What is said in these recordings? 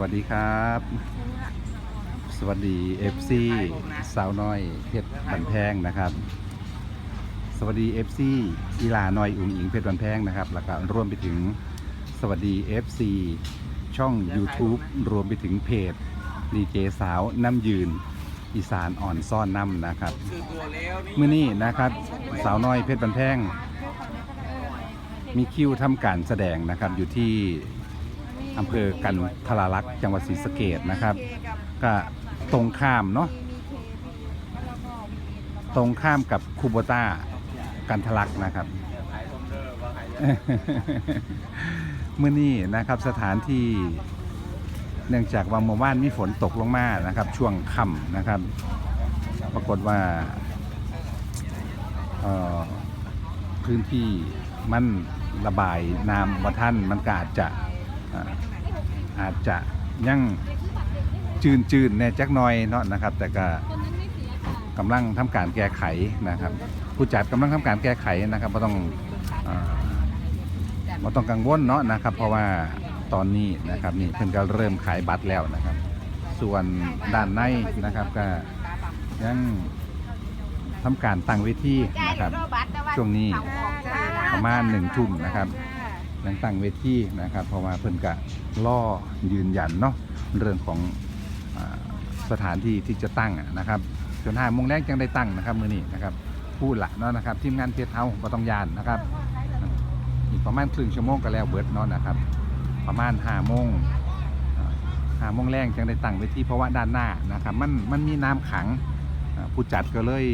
วัสดีครับ สวัสดี FC สาวน้อยเพชรบันแพงนะครับ สวัสดี FC อีลาน้อยอุ๋งอิงเพชรบันแพงนะครับ แล้วก็รวมไปถึงสวัสดี FC ช่อง YouTube รวมไปถึงเพจดีเจสาวน้ำยืนอีสานอ่อนซ่อนน้ำนะครับเมื่อนี้นะครับ สาวน้อยเพชรบันแพงมีคิวทำการแสดงนะครับอยู่ที่ อำเภอกันทราลักษ์จังหวัดศรีสะเกดนะครับ ก็ตรงข้ามเนาะตรงข้ามกับคูโบต้ากันทะลักนะครับเมื่อนี้นะครับสถานที่เนื่องจากว่าเมื่อวานมีฝนตกลงมานะครับ ช่วงค่ำนะครับ ปรากฏว่าพื้นที่มันระบายน้ำว่าท่านมันก็อาจจะ อาจจะยังจืนจืนๆแน่จักน่อยเนาะนะครับ แต่ก็กำลังทำการแก้ไขนะครับ ผู้จัดกำลังทำการแก้ไขนะครับไม่ต้องไม่ต้องกังวลเนาะนะครับ เพราะว่าตอนนี้นะครับนี่เพิ่นก็เริ่มขายบัตรแล้วนะครับ ส่วนด้านในนะครับก็ยังทำการตั้งเวทีนะครับช่วงนี้ประมาณหนึ่งทุ่มนะครับ ยังตั้งเวทีนะครับ เพราะว่าเพิ่นกะล่อยืนยันเนาะเรื่องของอสถานที่ที่จะตั้งนะครับจนห้าโมงแรกจังได้ตั้งนะครับมือนี้นะครับพูดละเนาะนะครับทีมงานเพจเฮาก็ต้องยานนะครับ อีกประมาณครึ่งชั่วโมงก็แล้วเบิดเนาะนะครับ ประมาณห้าโมงห้าโมงแรงจังได้ตั้งเวทีเพราะว่าด้านหน้านะครับมันมันมีน้ำขังผู้จัดก็เลย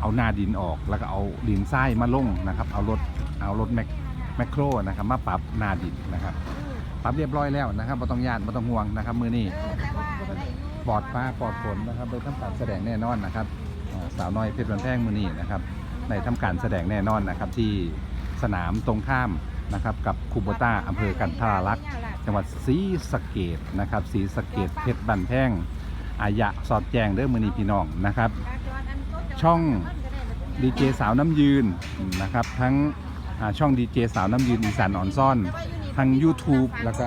เอาหน้าดินออกแล้วก็เอาดินทรายมาลงนะครับ เอารถเอารถแมค แมคโครนะครับมาปรับหนาดินนะครับปรับเรียบร้อยแล้วนะครับไม่ต้องยานไม่ต้องห่วงนะครับ มือนี้ปลอดฟ้าปลอดฝนนะครับโดยทำการแสดงแน่นอนนะครับสาวน้อยเพชรบันแพงมือนี้นะครับได้ทำการแสดงแน่นอนนะครับ ที่สนามตรงข้ามนะครับ กับคูโบต้าอำเภอกันทาลักษ์จังหวัดศรีสะเกดนะครับศรีสะเกดเพชรบันแพงอายะสอดแจงเด้องมือนีพี่น้องนะครับ ช่องดีเจสาวน้ำยืนนะครับ ทั้ง ช่องดีเจสาวน้ำยืนอีสานอ่อนซ่อน ทาง YouTube แล้วก็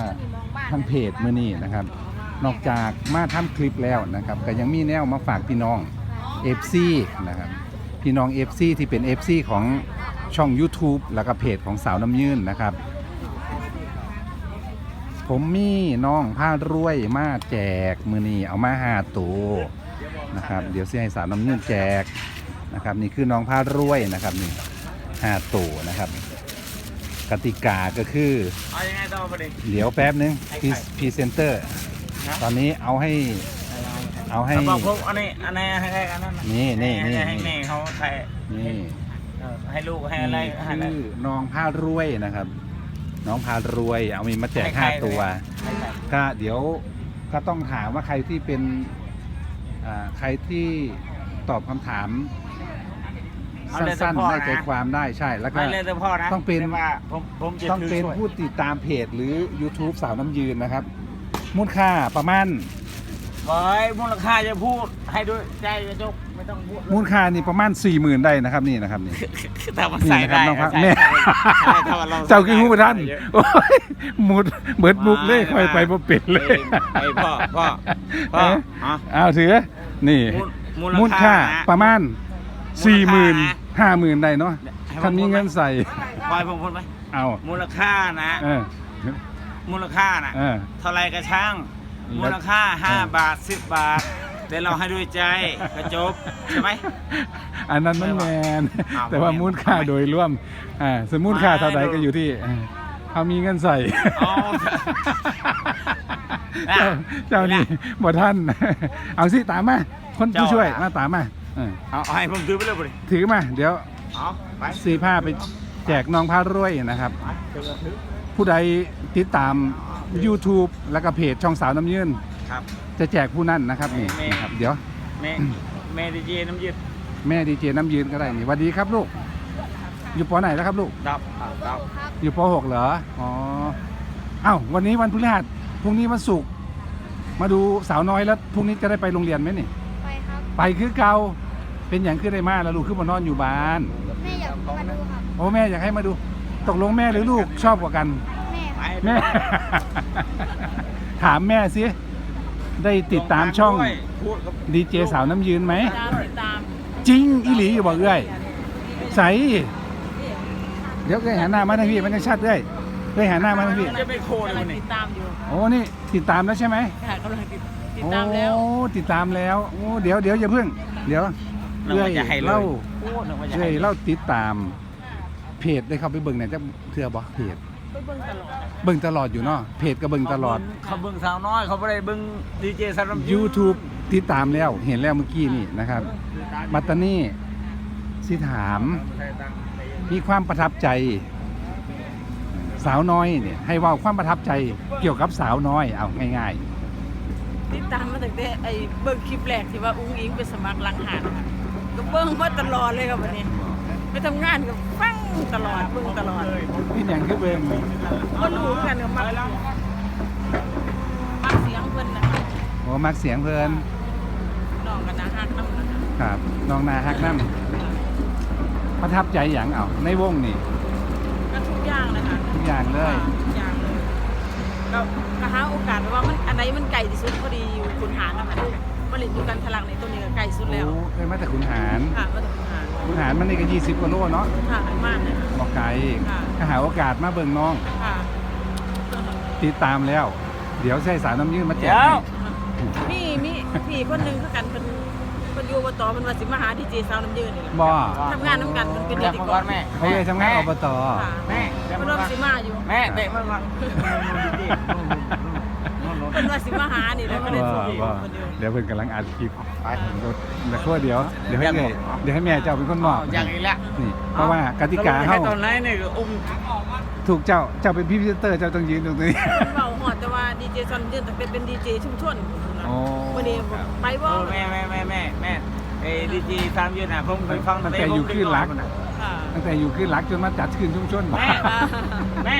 ทางเพจมือนี้นะครับ นอกจากมาทำคลิปแล้วนะครับก็ยังมีแนวมาฝากพี่น้อง FC นะครับพี่น้อง FC ที่เป็น FC ของช่อง YouTube แล้วก็เพจของสาวน้ำยืนนะครับ ผมมีน้องผ้ารวยมาแจกมือนี้เอามาหาตัวนะครับ เดี๋ยวสิให้สาวน้ำเงินแจกนะครับ นี่คือน้องผ้ารวยนะครับนี่ ห้าตัวนะครับ กติกาก็คือเอายังไงต่อประเด็น เดี๋ยวแป๊บนึงพรีเซนเตอร์ตอนนี้เอาให้เอาให้บอกผมอันนี้อันนี้ให้ใครอันนั้นน่ะนี่นี่นี่ให้แม่เขาใครนี่เออให้ลูกให้อะไรนี่ให้อะไร คือน้องผ้ารวยนะครับ น้องพารวย เอามีมาแจกห้าตัว ให้ใครก็เดี๋ยวก็ต้องถามว่าใครที่เป็นอ่าใครที่ตอบคำถาม สั้นๆได้ใจความได้ใช่ แล้วก็ ไม่เล่นแต่พ่อนะต้องเป็น แต่ว่าผมผมจะต้องถืเป็นช่วยผู้ติดตามเพจหรือ YouTube สาวน้ำยืนนะครับ มูลค่าประมาณ เฮ้ยมูลค่าจะพูดให้ด้วยใจกระจกไม่ต้องพูดมูลค่านี่ประมาณ 4 0,000 ได้นะครับนี่นะครับนี่ ถ้ามันใส่นี่นะครับได้น้องพักใส่แม่ใส่ถ้ามันรเจ้าคือผู้ท่านเยอะโอ้ยหมุดเบิดบุกเลยค่อยไปบ่เป็นเลย ไอ้พ่อพ่อพ่อเอ๊ะ ฮะ เอาถือ นี่มูลมูลค่านะ ประมาณ มูลค่า4 0 0 0 0นะ5 0,000ได้เนาะให้ผมถ้ามีเงินใส่ปล่อยผมพูดไหมเอามูลค่านะเออมูลค่านะเออเท่าไรกระช่างแล้วมูลค่าเออ5บาท10บาทแต่เราให้ด้วยใจกระจบใช่ไหมอันนั้นมันแมนอ้าวแต่ว่าแมนมูลค่าโดยรวมอ่าสมมูลค่าเท่าใดไม่ก็อยู่ที่เอ่อเขามีเงินใส่เอาเจ้าเจ้านี่บ่ท่าน เอาสิตามมา คนผู้เจ้าช่วยอะมาตามมา เออเอาเอาให้ผมถือไปเลยบ่ดิถือมา เดี๋ยวเอาไปสีผ้าไปแจกน้องพารวยนะครับ ไปถือถือผู้ใดติดตาม YouTube แล้วก็เพจช่องสาวน้ำยืนครับ จะแจกผู้นั่นนะครับนี่แม่นะครับ เดี๋ยว แม่แม่ดีเจน้ำยืดแม่ดีเจน้ำยืนก็ได้นี่สวัสดีครับลูก อยู่ปอไหนแล้วครับลูก ดับดับอยู่ป .6 เหรอ อ๋อ เอ้าวันนี้วันพฤหัสพรุ่งนี้วันศุกร์มาดูสาวน้อยแล้วพรุ่งนี้จะได้ไปโรงเรียนไหมนี่ ไปครับไปคือเกาเป็นอย่างขึ้นได้มาแล้วลูกขึ้นมานอนอยู่บ้านแม่อยากมาดูครับโอ้แม่อยากให้มาดู ตกลงแม่หรือลูกชอบกว่ากัน แม่คไอ้แม่ ถามแม่สิได้ติดตามช่องด้วยพูดกับดีเจสาวน้ำยืนไหม ตามติดตามจริงอีหลีอยู่บอกเอ้ยใสเดี๋ยวเอ้ยหันหน้ามาทางพี่มันจะชัดเอ้ยเอ้ยหันหน้ามาทางพี่ จะไม่โคเลยกำลัวังนนี้ติดตามอยู่โอ้นี่ติดตามแล้วใช่ไหมค่ะกำลังติด ติดตามแล้ว โอ้ติดตามแล้วโอ้เดี๋ยวเดี๋ยวอย่าเพิ่ง เดี๋ยวนึกเอ้ว่ายจะให้เลย เล่าพูดนึกว่าจะเอ้ให้ยเล่าติดตาม เพจได้เข้าไปเบิ่งไหนจะเทื่อบ่เพจไปเบิ่งตลอดเบิ่งตลอดอยู่เนาะเพจก็เบิ่งตลอด เขาเบิ่งสาวน้อยเขาไม่ได้เบิ่งดีเจสารม YouTube ติดตามแล้วเห็นแล้วเมื่อกี้นี่นะครับบัตตานี่สิถาม มีความประทับใจ สาวน้อยเนี่ยให้เว่าความประทับใจเกี่ยวกับสาวน้อยเอาง่าย ติดตามมาตั้งแต่ไอ้เบิ่งคลิปแรกที่ว่าอุ้งอิงไปสมัครหลังหานค่ะก็เบิ่งมาตลอดเลยครับวันนี้ ไปทำงานก็ฟังตลอดเบิ่งตลอดๆพี่ยังคือเบิ่งก็รู้เหมือนกันก็มักมักเสียงเพิ่นนะคะโอ้มักเสียงเพลินน้องกันนะฮักน้ำนะคะครับน้องนาฮักนั่ประทับใจอย่างเอาในวงนี่ก็ทุกอย่างนะคะทุกอย่างเลยทุกอย่างเลยก็ก็หาโอกาสว่ามันอันไหนมันไกลที่สุดพอดี เล่นอยู่กันทะลักในตัวนี้ก็ไกลสุดแล้วโอ้เคยมาแต่ขุนหารค่ะมาถึงขุนหารขุนหารมันนี่ก็ยี่สิบกว่าโลเนาะค่ะมากเลยค่ะบอกไกลค่ะก็หาโอกาสมาเบิ่งน้องค่ะติดตามแล้ว เดี๋ยวใช้สารน้ำยืดมาแจเดี๋กยวให้มีมีพี่คนหนึงคือกันเป็นเป็นอยู่อบตเป็นว่าสิมาหาดีเจสาวน้ำยืนนี่แหละ บ่ทำงานน้ำกันมันเป็นเตะเด็กมันก่ก่ออนนแม่เขาเลยทำงานอบต ค่ะแม่เตะเป็มันนก่อว่านสิมาอยู่ แม่เตะมันก่อน เป็นว่าสิมาหานี่แหล้วก็เลยส่งว่าว่าคนเดียวเดี๋ยวเพิ่นกำลังอัดคลิปเดี๋ยวครู่เดี๋ยวเดี๋ยวให้แม่เดี๋ยวให้แม่เจ้าเป็นคนมอบอย่างนี้แหละนี่เพราะว่ากติกาให้เฮาตอนไหนนี่ก็อุ้มถูกเจ้าเจ้าเป็นพรี่พิเศเตอร์เจ้าต้องยืนตรงนี้เบาหอดแต่ว่าดีเจซอนยืนแต่เป็นเป็นดีเจชุมชนโอ้วันนี้ไปเอว่าอแม่แม่แม่แม่แม่เอ้ดีจีตามยืนน่ะผมเคยฟังตั้งแต่อยู่ขึ้นรักค่ะตั้งแต่อยู่ขึ้นรักจนมาจัดขึ้นชุมชนแม่แม่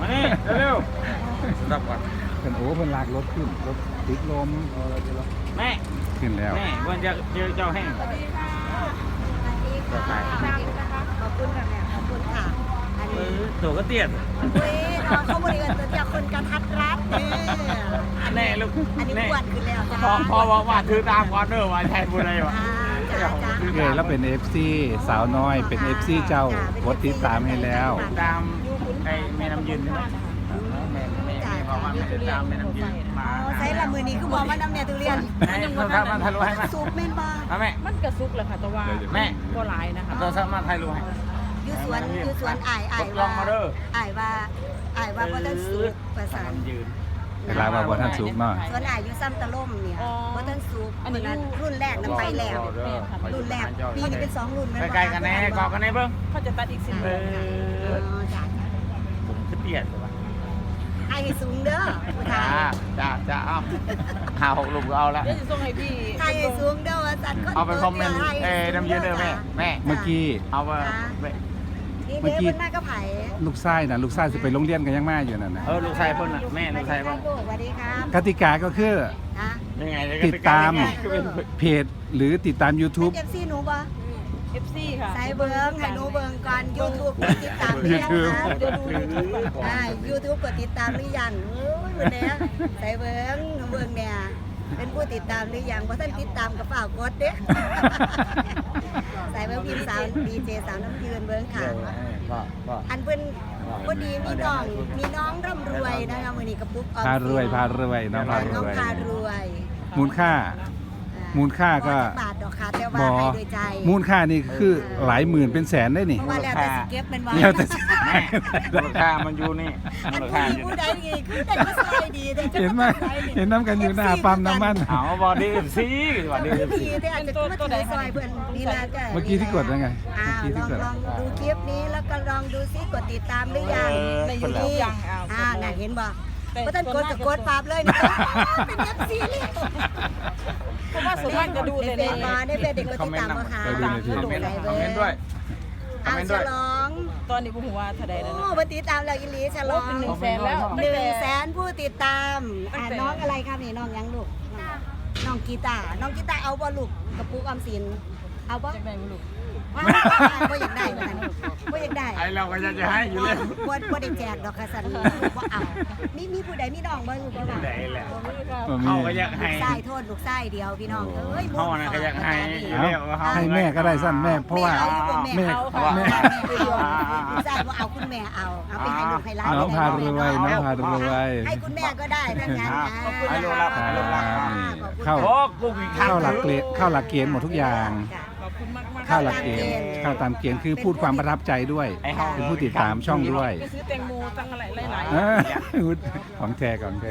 มานี่เร็วๆรับก่อนเป็นโอ้เพิ่นลากรถขึ้นรถติดลมแม่ขึ้นแล้วแม่วันจะเจอเจ้าแห้งขอบคุณค่ะแม่ขอบคุณค่ะอันเอนี้อตัวก็เตี้ยเว้ยน้องเขาบริการตัวจากคนกระทัดรัดเนี่ยแน่ลูกอันนี้แน่ปวดขึ้นแล้วจ้าพอพอบอกว่าถือตามก่อนเด้อว่าแทนบุญอะไรวะอ่าจ้าจ้าเกยแล้วเป็น FC สาวน้อยเป็น FC เจ้ากดติดตามให้แล้วตาม ไอ้แม่น้ำยืนใช่ไหมแม่แม่แม่บอกว่าแม่ตามแม่น้ำยืนมาเอาใช้ละมือนี้คือบอกว่าน้ำเนี่ยทุเรียนแม่โทรศัพท์มาทะลุให้มาสูบเม่นบ้าเอาแม่มันกระซุกแหละค่ะแต่ว่าแม่ก็หลายนะคะโทรศัพท์มาทะลุให้อยู่สวนอยู่สวนอ่ายอ่ายลองมาเด้ออ่ายว่าอ่ายว่าบ่ต้นสูบประสานยืนเวลาว่าบ่ทันสุกเนาะสวนอ่ายอยู่ซ้ำตะล่มเนี่ยบ่ต้นสูบอันนี้รุ่นแรกน้ำไปแล้วรุ่นแรกปีนี้เป็นสองรุ่นแม่นบ่ใกล้ๆกันแน่กอกันแน่เบิ้งเขาจะตัดอีกสิบเอเดือนค่ะ ออ๋อจ้าผมคือเตี้ยตัวไอ้ให้สูงเด้อผู้ชาจ้ายจ้าจ้าเอาหาหกลูกเอาละเดี๋ยวจะส่งให้พี่ไทยสูงเด้อว่าสัตว์คนเอาไปคอมเมนต์เอ้น้ำยืนเด้อแม่แม่เมื่อกี้ เอาไปนี่เมื่อเด้กี้เพิ่นมาก็ไผลูกชายน่ะลูกชายสิไปโรงเรียนกันยังมาอยู่นั่นน่ะเออลูกชายพ่นน่ะแม่ลูกชายพ่นสวัสดีครับกติกาก็คือ นะยังไงติดตามเพจหรือติดตาม YouTube เอฟซีหนูบ่ เอฟซีค่ะใส่เบิ่งให้หนูเบิ่งก่อน YouTube กดติดตามหรือยัง YouTube คะเดี๋ยวดู YouTube ก่อนอ่า YouTube กดติดตามหรือยังเอ้ยวันนี้ใส่เบิ่งหนูเบิ่งเนี่ยเป็นผู้ติดตามหรือยังบ่ทันติดตามก็ฝากกดเด้ใส่เบิ่งพิมพ์สาวดีเจสาวน้ำยืนเบิ่งค่ะก็ก็อันเพิ่นพอดีมีน้องมีน้องร่ำรวยนะคะมื้อนี้กระปุกออมพารวยพารวยน้องพาน้องรวยพารวย มูลค่าอ่า มูลค่าก็บ่จับาทดอกค่ะแต่ว่าบอให้โดยใจมูลค่านี่คือหลายหมื่นเป็นแสนได้นี่เพราะว่าแล้วแต่สิเก็บเป็นว่าแล้วแต่แม่มูลค่ามันอยู่นี่อันมูลผู้ค่าหญิงอยู่ผู้ใดนี่นี่คือแต่ก็สวยดีแต่จะเห็นไหมเห็นน้ำกันอยู่หน้าปั๊มน้ำมันเอาบอดี้เอฟซีบอดี้เอฟซีดีแต่อาจจะมาถือซอยเพื่อนนี่นะจ้ะเมื่อกี้ที่กดยังไงอ่าเมื่อกี้ลที่องกดลองดูคลิปนี้แล้วก็ลองดูซิกดติดตามหรือยังในยูทูบยังอ้าวอ่าน่ะเห็นบ่ แต่ก็ท่านกดกับกดปราบเลยนะเป็นเอฟซีเลยเพราะว่าส่วนมากจะดูในในเฟในซมาในเฟซเด็กกดคอมติดเมนตามต์บ่ค่ะไปดูในเพจคอมเมนต์คอมเมนต์ด้วยคอมอ่าเมนต์ฉด้วยลองตอนนี้ผมว่าเท่าใดแล้วโอ้นะมาติดตามเราอีหลีฉลโอ้องเป็นหนึ่งแสนแล้วหตั้งนึ่งแต่แสนผู้ติดตามอ่าตั้งแต่น้องอะไรครับนี่น้องยังลูกน้องกีตาร์น้องกีตาร์เอาบ่ลูกกระปุกออมสินเอาบ่จะแบ่งลูก ว่าบ่อยากได้ว่าซั่นบ่อยากได้ไอเราก็จะจะให้อยู่เลย บ่บ่ได้แจกดอกค่ะซั่นบ่เอามีมีผู้ใดมีน้องบ่รู้บ่ว่าไหนแหละ บ่มีเขาก็อยากให้ลูกชายโทษลูกชายเดียวพี่น้องเอ้ยเขาน่ะก็อยากให้ เอ้าให้แม่ก็ได้สั้นแม่เพราะว่า แม่แม่เอาแม่แม่ลูกชายบ่เอาคุณแม่เอาเอาไปให้ลูกให้หลานน้องพารวยน้องพารวย ให้คุณแม่ก็ได้ถ้างั้นนะให้ลูกรับครัให้ลูกรับบนี่เข้า โอ้กูอีกครั้ง เข้าหลักเกณฑ์เข้าหลักเกณฑ์หมดทุกอย่างขอ บคุณมากมากเข้าหลักเกณฑ์เข้าตามเกณฑ์คือพูดความประทับใจด้วย ไอ้ห้องเป็นผู้ติดตามช่องด้วยไปซื้อแตงโมตั้งอะไรหลายเออของแท้ของแท้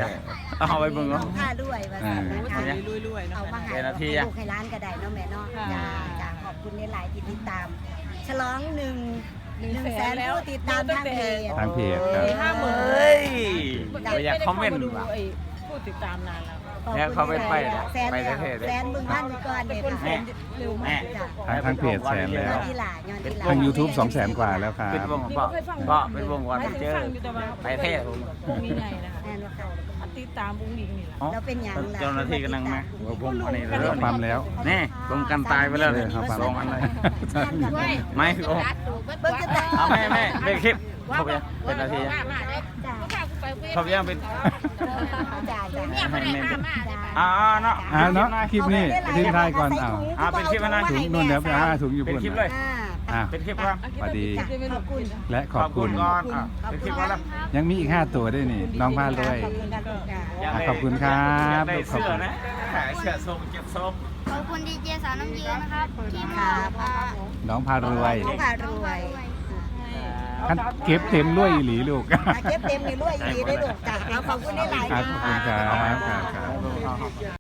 เอาไปเบิ่งน้เนาะองค่าด้วยว่าซั่นๆนะโอ้คะยรวยๆเนาะเอามาให้เดี๋ยวนาทีอะลูกให้ร้านก็ได้เนาะแม่เนาะค่ะจ้าจ้าขอบคุณในหลายๆที่ติดตาม ฉลองหนึ่งหนึ่งหนึ่งแสแสนนแล้วผู้ติดตามทางเพจ ทางเพจครับ ห้าหมื่น เฮ้ยไม่ไม่อยากคอมเมนต์ได้ว่ะข้าาดูไอ้ผู้ติดตามนานแล้ว แล้วเขาไปไปแสนไปแล้วเทศเลยแสนมึงพันก่อนเป็เนี่นยคนแสนเร็วมากจ้ะทางทางเพจแสนแล้วย้อนที่หลาย้อนที่หลาทาง YouTube 2 0 0 0 0กว่าแล้วครับ เป็นวงนี่ก็ก็เคยฟังก็เป็นวงวันไม่ที่เคเจยอฟังอยู่แต่ว่าไปเทศผมวงนี้ไงนะคะแม่นว่าค่ะอันติดตามวงนี้นี่แหละอ๋อเราเป็นอย่างไรเจ้าหน้าที่กำลังมาว่าผมอันนี้เริ่เริ่มมความแล้ว นี่ผมกันตายไปแล้วเออครับสองอันเลยไม่ไม่โอ้เบิ้งจะแต่เอาแม่แม่เป็นคลิปครบยังเป็นนาที ยังจ้าครบยังเป็นจ้าจ้าให้แม่เป็นจ้าอ่าเนาะอ่าเนาะคลิปนี้ทิ้งท้ายก่อนเอาอ่าเป็นคลิปอันนั้นถุงนู่นเดี๋ยวไปหาถุงอยู่เป็นบนคลิปเลยอ่าอะเป็นคลิปว่าสวัสดีขอบคุณและขอบคุณก่อนอะเป็นคลิปว่าแล้วยังมีอีก 5 ตัวด้วยนี่ น้องพารวย ขอบคุณค่ะขอบคุณค่ะอะขอบคุณครับ อยากได้ขอบเสื้คุอณนะเสื้อส้มเก็บส้ม ขอบคุณดีเจสาวน้ำยืนนะครับที่มอบอ่าน้องพารวยน้องพารวย คันเก็บเต็มรวยอีหลีลูก อะเก็บเต็มในรวยอีหลีได้ลูกจ้าเอาขอบคุณได้หลายครัๆบขอบคุณครับครับครับ